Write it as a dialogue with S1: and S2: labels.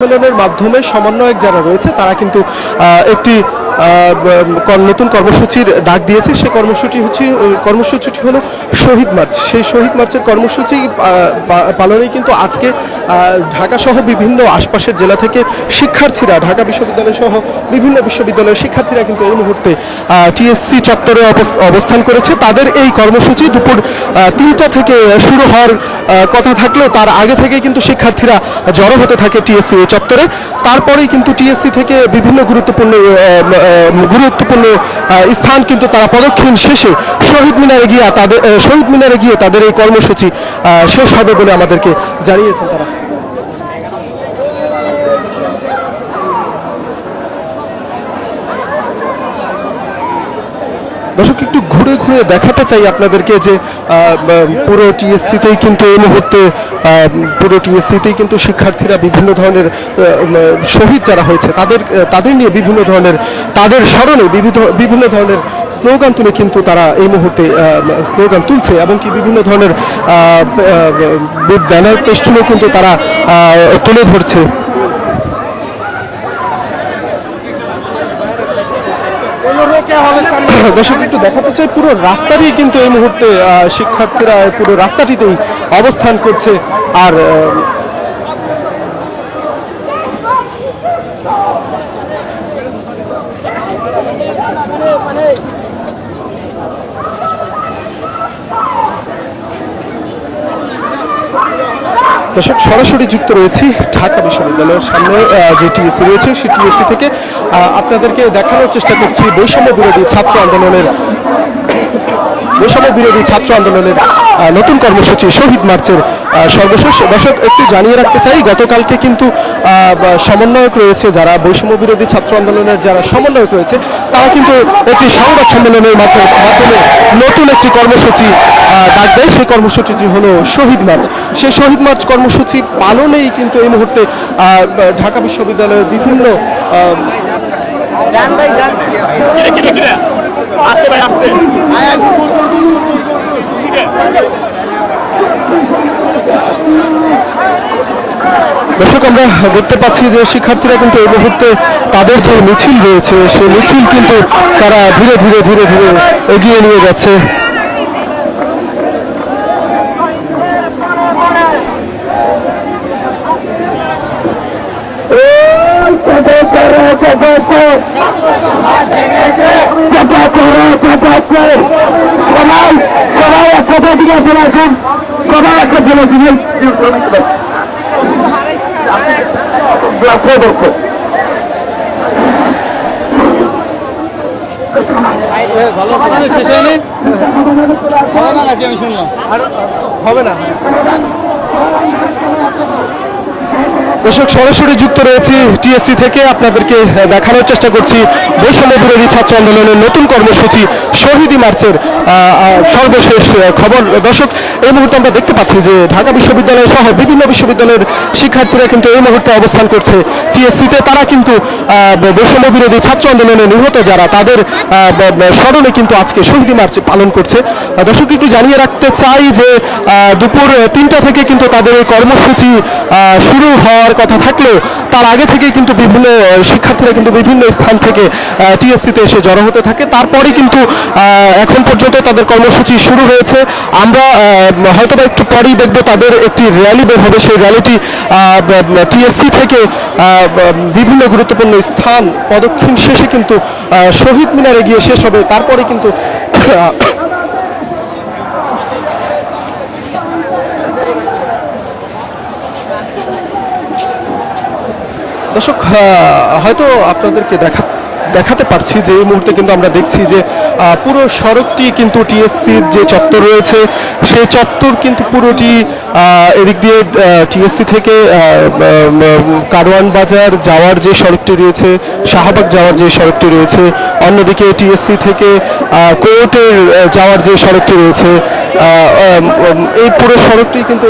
S1: সম্মেলনের মাধ্যমে সমন্বয়ক যারা রয়েছে তারা কিন্তু একটি নতুন কর্মসূচির ডাক দিয়েছে। সেই কর্মসূচি হচ্ছে কর্মসূচিটি হলো শহীদ মার্চ। সেই শহীদ মার্চের কর্মসূচি আহ, পা- পালনেই কিন্তু আজকে ঢাকা সহ বিভিন্ন আশপাশের জেলা থেকে শিক্ষার্থীরা ঢাকা বিশ্ববিদ্যালয় সহ বিভিন্ন বিশ্ববিদ্যালয়ের শিক্ষার্থীরা কিন্তু এই মুহূর্তে টিএসসি চত্বরে অবস- অবস্থান করেছে। তাদের এই কর্মসূচি দুপুর তিনটা থেকে শুরু হওয়ার কথা থাকলেও তার আগে থেকে কিন্তু শিক্ষার্থীরা জড়ো হতে থাকে টিএসসি চত্বরে। তারপরেই কিন্তু টিএসসি থেকে বিভিন্ন গুরুত্বপূর্ণ গুরুত্বপূর্ণ স্থান কিন্তু তারা পদক্ষেপ শেষে শহীদ মিনারে গিয়ে তাদের শহীদ মিনারে গিয়ে তাদের এই কর্মসূচি শেষ হবে বলে আমাদেরকে জানিয়েছেন তারা। দর্শক, একটু ঘুরে ঘুরে দেখাতে চাই আপনাদেরকে যে পুরো টিএসসিতেই কিন্তু এই মুহূর্তে পুরো টিএসসিতেই কিন্তু শিক্ষার্থীরা বিভিন্ন ধরনের শহীদ যারা হয়েছে, তাদের তাদের নিয়ে বিভিন্ন ধরনের, তাদের স্মরণে বিভিন্ন বিভিন্ন ধরনের স্লোগান তুলে কিন্তু তারা এই মুহূর্তে স্লোগান তুলছে এবং কি বিভিন্ন ধরনের ব্যানার পেস্টুলও কিন্তু তারা তুলে ধরছে। দর্শক, একটু দেখাতে চাই, পুরো রাস্তারই কিন্তু এই মুহূর্তে শিক্ষার্থীরা, পুরো রাস্তাটিতেই অবস্থান করছে। আর দর্শক, সরাসরি যুক্ত রয়েছি ঢাকা বিশ্ববিদ্যালয়ের সামনে যে টিএসসি রয়েছে, সেই টিএসসি থেকে আপনাদেরকে দেখানোর চেষ্টা করছি বৈষম্য বিরোধী ছাত্র আন্দোলনের, বৈষম্য বিরোধী ছাত্র আন্দোলনের নতুন কর্মসূচি শহীদ মার্চের সর্বশেষ। দর্শক, একটু জানিয়ে রাখতে চাই, গতকালকে কিন্তু সমন্বয়ক রয়েছে যারা বৈষম্য বিরোধী ছাত্র আন্দোলনের যারা সমন্বয়ক রয়েছে, তারা কিন্তু একটি সংবাদ সম্মেলনের মাধ্যমে নতুন একটি কর্মসূচি ডাক দেয়। সেই কর্মসূচিটি হলো শহীদ মার্চ। সেই শহীদ মার্চ কর্মসূচি পালনেই কিন্তু এই মুহূর্তে ঢাকা বিশ্ববিদ্যালয়ের বিভিন্ন দর্শক, আমরা দেখতে পাচ্ছি যে শিক্ষার্থীরা কিন্তু এই মুহূর্তে তাদের যে মিছিল রয়েছে সেই মিছিল কিন্তু তারা ধীরে ধীরে ধীরে ধীরে এগিয়ে নিয়ে যাচ্ছে।
S2: সবাই সবাই একসাথে দিকে চলে আসুন সবাই একসাথে চলে আসুন দক্ষ
S3: শেষ হয়নি হবে না নাকি আমি শুনলাম
S1: হবে না দর্শক, সরাসরি যুক্ত রয়েছি টিএসসি থেকে। আপনাদেরকে দেখানোর চেষ্টা করছি বৈষম্য বিরোধী ছাত্র আন্দোলনের নতুন কর্মসূচি, শহীদি মার্চের সর্বশেষ খবর। দর্শক, এই মুহূর্তে আমরা দেখতে পাচ্ছি যে ঢাকা বিশ্ববিদ্যালয় সহ বিভিন্ন বিশ্ববিদ্যালয়ের শিক্ষার্থীরা কিন্তু এই মুহূর্তে অবস্থান করছে টিএসসিতে। তারা কিন্তু বৈষম্য বিরোধী ছাত্র আন্দোলনে নিহত যারা, তাদের স্মরণে কিন্তু আজকে শহীদি মার্চ পালন করছে। দর্শক, একটু জানিয়ে রাখতে চাই যে দুপুর, তিনটা থেকে কিন্তু তাদের এই কর্মসূচি শুরু হওয়ার কথা থাকলেও তার আগে থেকে কিন্তু বিভিন্ন শিক্ষার্থীরা কিন্তু বিভিন্ন স্থান থেকে টিএসসিতে এসে জড়ো হতে থাকে। তারপরে কিন্তু এখন পর্যন্ত তাদের কর্মসূচি শুরু হয়েছে। আমরা হয়তো বা একটু পরেই দেখব তাদের একটি র্যালি বের হবে। সেই র্যালিটি টিএসসি থেকে বিভিন্ন গুরুত্বপূর্ণ স্থান পদক্ষিণ শেষে কিন্তু শহীদ মিনারে গিয়ে শেষ হবে। তারপরে কিন্তু দর্শক হয়তো আপনাদেরকে দেখা, দেখাতে পারছি যে এই মুহূর্তে কিন্তু আমরা দেখছি যে পুরো সড়কটি কিন্তু টিএসসির যে চত্বর রয়েছে, সেই চত্বর কিন্তু পুরোটি এদিক দিয়ে টিএসসি থেকে কারওয়ান বাজার যাওয়ার যে সড়কটি রয়েছে, শাহবাগ যাওয়ার যে সড়কটি রয়েছে, অন্যদিকে টিএসসি থেকে কোর্টের যাওয়ার যে সড়কটি রয়েছে এই পুরো সড়কটি কিন্তু